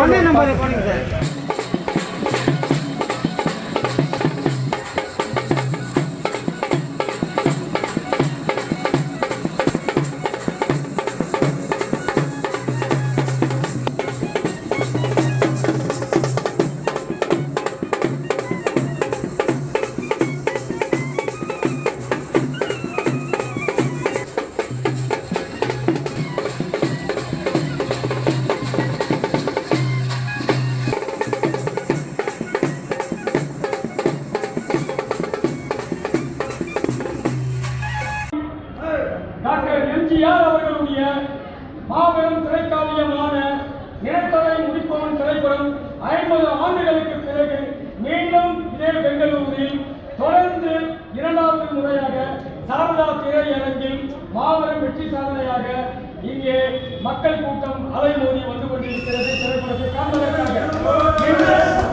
ஒன்னே டாக்டர் எம்ஜிஆர் அவர்களுடைய மாபெரும் திரைக்காவியமான நிலத்தலை முடிப்பவன் திரைப்படம் ஐம்பது ஆண்டுகளுக்கு பிறகு மீண்டும் இதே பெங்களூரில் தொடர்ந்து இரண்டாவது முறையாக சாரதா திரையரங்கில் மாபெரும் வெற்றி சாதனையாக இங்கே மக்கள் கூட்டம் அலைமோதி வந்து கொண்டிருக்கிறது. திரைப்படத்தை காண்பதற்காக.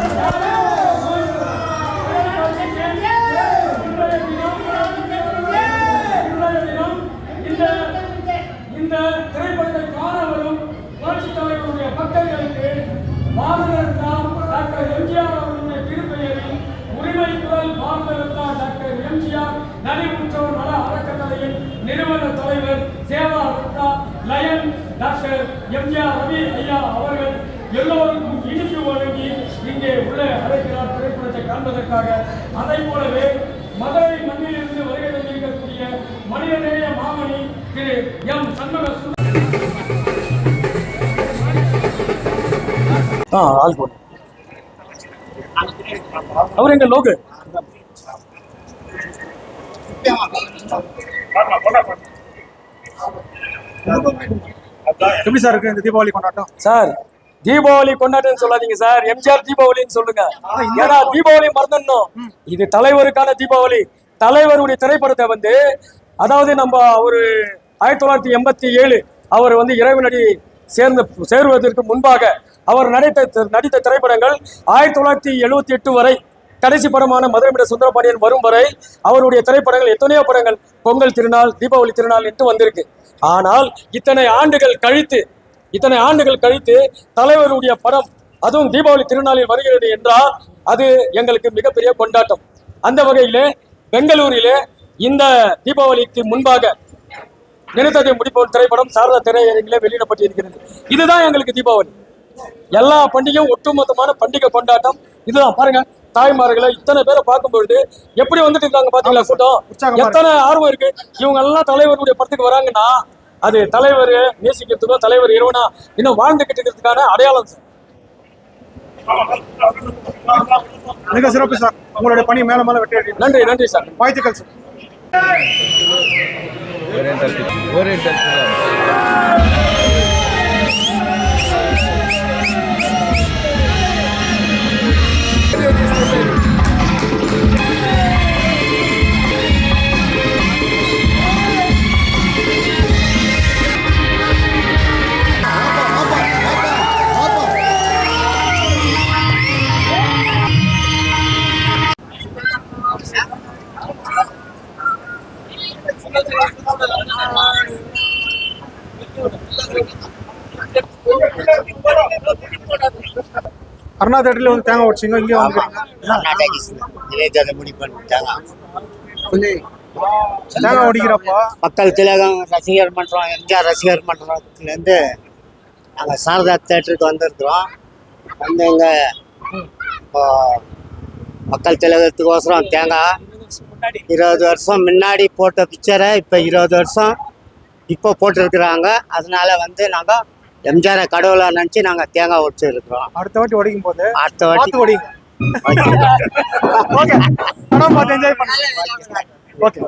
பாரத ரத்னா டாக்டர் எம்ஜிஆர் அவர்களுடைய திருப்பெயரில் உரிமை குரல் பாரத ரத்னா டாக்டர் எம்ஜிஆர் நலிவுற்றோர் நல அறக்கட்டளையின் நிறுவன தலைவர் Seva Ratna lion doctor MGR Ravi ஐயா அவர்கள் எல்லோருக்கும் இனிப்பு வழங்கி இங்கே உள்ள அழைக்கிறார். திரைப்படத்தை காண்பதற்காக. அதை போலவே மதுரை மண்ணிலிருந்து வருகை தந்திருக்கக்கூடிய மனிதநேய மாமணி திரு எம் சண்முக சுந்தரம் ஆ ஆள் போட்டு அவர் எங்க லோகு? எப்படி சார் இருக்கு இந்த தீபாவளி கொண்டாட்டம்? சார் தீபாவளி கொண்டாட்டம் சொல்லாதீங்க சார். எம்ஜிஆர் தீபாவளின்னு சொல்லுங்க. ஏன்னா தீபாவளி மறந்துடணும். இது தலைவருக்கான தீபாவளி. தலைவருடைய திரைப்படத்தை வந்து அதாவது நம்ம ஒரு ஆயிரத்தி தொள்ளாயிரத்தி எண்பத்தி ஏழு அவர் வந்து இறைவனடி சேர்ந்த சேருவதற்கு முன்பாக அவர் நடித்த நடித்த திரைப்படங்கள் ஆயிரத்தி தொள்ளாயிரத்தி எழுபத்தி எட்டு வரை கடைசி படமான மதுரைமிட சுந்தரபாண்டியன் வரும் வரை அவருடைய திரைப்படங்கள் எத்தனையோ படங்கள் பொங்கல் திருநாள் தீபாவளி திருநாள் என்று வந்திருக்கு. ஆனால் இத்தனை ஆண்டுகள் கழித்து இத்தனை ஆண்டுகள் கழித்து தலைவருடைய படம் அதுவும் தீபாவளி திருநாளில் வருகிறது என்றால் அது எங்களுக்கு மிகப்பெரிய கொண்டாட்டம். அந்த வகையிலே பெங்களூரிலே இந்த தீபாவளிக்கு முன்பாக நினைத்ததை முடிப்போம். திரைப்படம் சாரதா திரையரங்கிலே வெளியிடப்பட்டிருக்கிறது. இதுதான் எங்களுக்கு தீபாவளி. எல்லா பண்டிகையும் ஒட்டுமொத்தமான பண்டிகை கொண்டாட்டம். இதுதான் பாருங்க தாய்மார்களை இத்தனை பேரை பார்க்கும்பொழுது எப்படி வந்துட்டு இருக்காங்க பாத்தீங்களா கூட்டம். எத்தனை ஆர்வம் இருக்கு. இவங்க எல்லாம் தலைவருடைய படத்துக்கு வராங்கன்னா அது தலைவர் நேசிக்கிறதுக்கோ தலைவர் இறைவனா இன்னும் வாழ்ந்துகிட்டு இருக்கிறதுக்கான அடையாளம் சார். மிக சிறப்பு சார். உங்களுடைய பணி மேல மேல வெற்றி அடையும் நன்றி நன்றி சார். வாழ்த்துக்கள் சார். அருணா தேட்டர்ல வந்து தேங்காய் உடைச்சிங்க இங்கே வந்து இளையராஜா முடிவு பண்ணிட்டாங்க. தேங்காய் உடைக்கிறப்போ? மக்கள் திலகம் ரசிகர் மன்றம் எம்ஜிஆர் ரசிகர் மன்றத்துலேருந்து நாங்கள் சாரதா தேட்டருக்கு வந்திருக்கிறோம். வந்து இங்கே இப்போ மக்கள் திலகத்துக்கோசரம் தேங்காய். இருபது வருஷம் முன்னாடி போட்ட பிக்சரை இப்போ இருபது வருஷம் இப்போ போட்டிருக்கிறாங்க. அதனால வந்து நாங்கள் எம்ஜிஆர் கடவுளா நினச்சி நாங்கள் தேங்காய் உடச்சு இருக்கிறோம். அடுத்த வாட்டி உடைக்கும் போது அடுத்த வாட்டி. உடைக்கும் ஓகே.